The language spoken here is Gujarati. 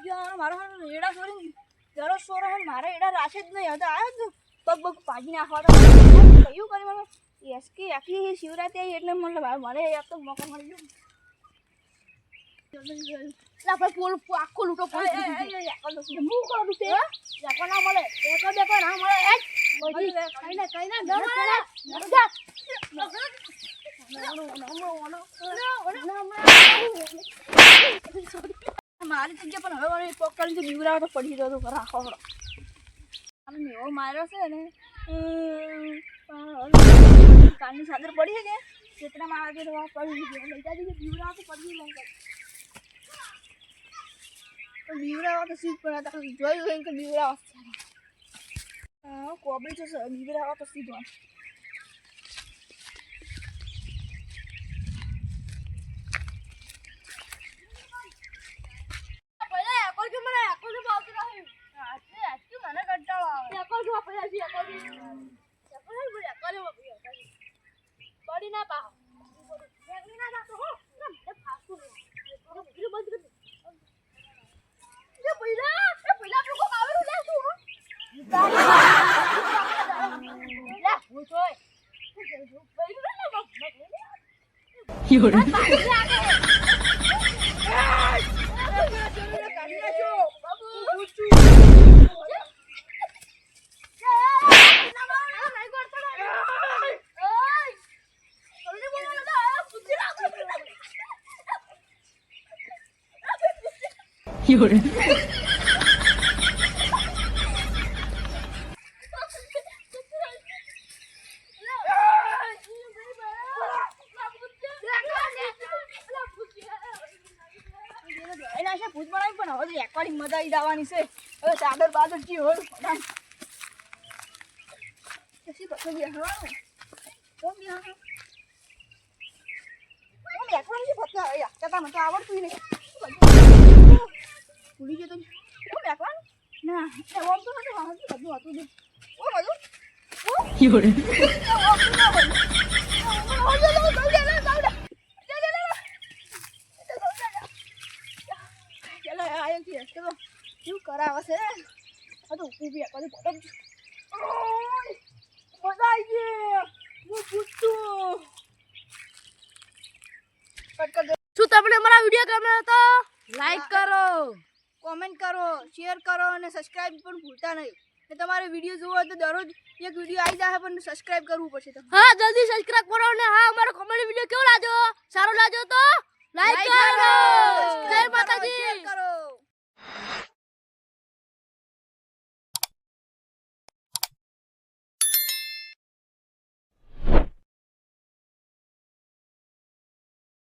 દાવાનો મારો હાલ એડા છોડી જરો છોરો હોય મારા એડા રાખે જ નહીં હતા આવ્યો તું પગ પગ પાડી નાખવા તો કયું કરી મને એસકે આખી શિવરાત્રી આવી એટલે મને મને યાર તો મોકો મળી ગયો ભાઈ પોલ આખો લૂટો પોલ હું કરું તે જાકો ના મળે ના મળે એ કઈ ના કઈ ના ન મળે મારી જગ્યા પણ હવે મને પોકલ જે બીવરાવ તો પડી જતો રાખો હળો આમ માર્યો છે ને કાનની સાદર પડી છે કે ચેતના માં આજે રવા પડી ગઈ લઈ જાજે બીવરાવ તો પડી લઈ જાય બીવરાવ તો સીધ પણ હતા જોયું કે બીવરાવ હા કોબળી છે બીવરાવ તો સીધો પહેલા એકોલ કે મને એકોલ કે બોલતો રહ્યું આજે આજે મને કંટાળો આવે એકોલ જો પહેલા જી એકોલ જી એકોલ હે બોલ એકોલ હે બોલ બડી ના પા બેગની ના જાતો હો. ના એ ફાસ્ટ હો બીજું બંધ કરી એ પહેલા એ પહેલા લોકો કાવેરું લે શું લે હું બક 有人，有人 તો મજા આવી જવાની છે હવે ચાદર બાદર જે હોય પઠાણ પછી પછી આવડતું નહીં ભૂલી જતો કોમ એકવાનું ના એ ઓમ તો નથી વાંચતું બધું હતું જ ઓ બધું 有人，શું કરાવે છે આ તો ઊભી આ પાછી ગઈ હું પૂછતું શું તમને મારા વીડિયો ગમે હતો? લાઈક કરો. કોમેન્ટ કરો શેર કરો અને સબસ્ક્રાઇબ પણ ભૂલતા નહીં. ને તમારે વીડિયો જોવો હોય તો દરરોજ એક વીડિયો આવી જાય પણ સબસ્ક્રાઇબ કરવું પડશે હા જલ્દી સબસ્ક્રાઇબ કરો અને હા અમારો કોમેડી વીડિયો કેવો લાગ્યો? સારો લાગ્યો તો? લાઈક કરો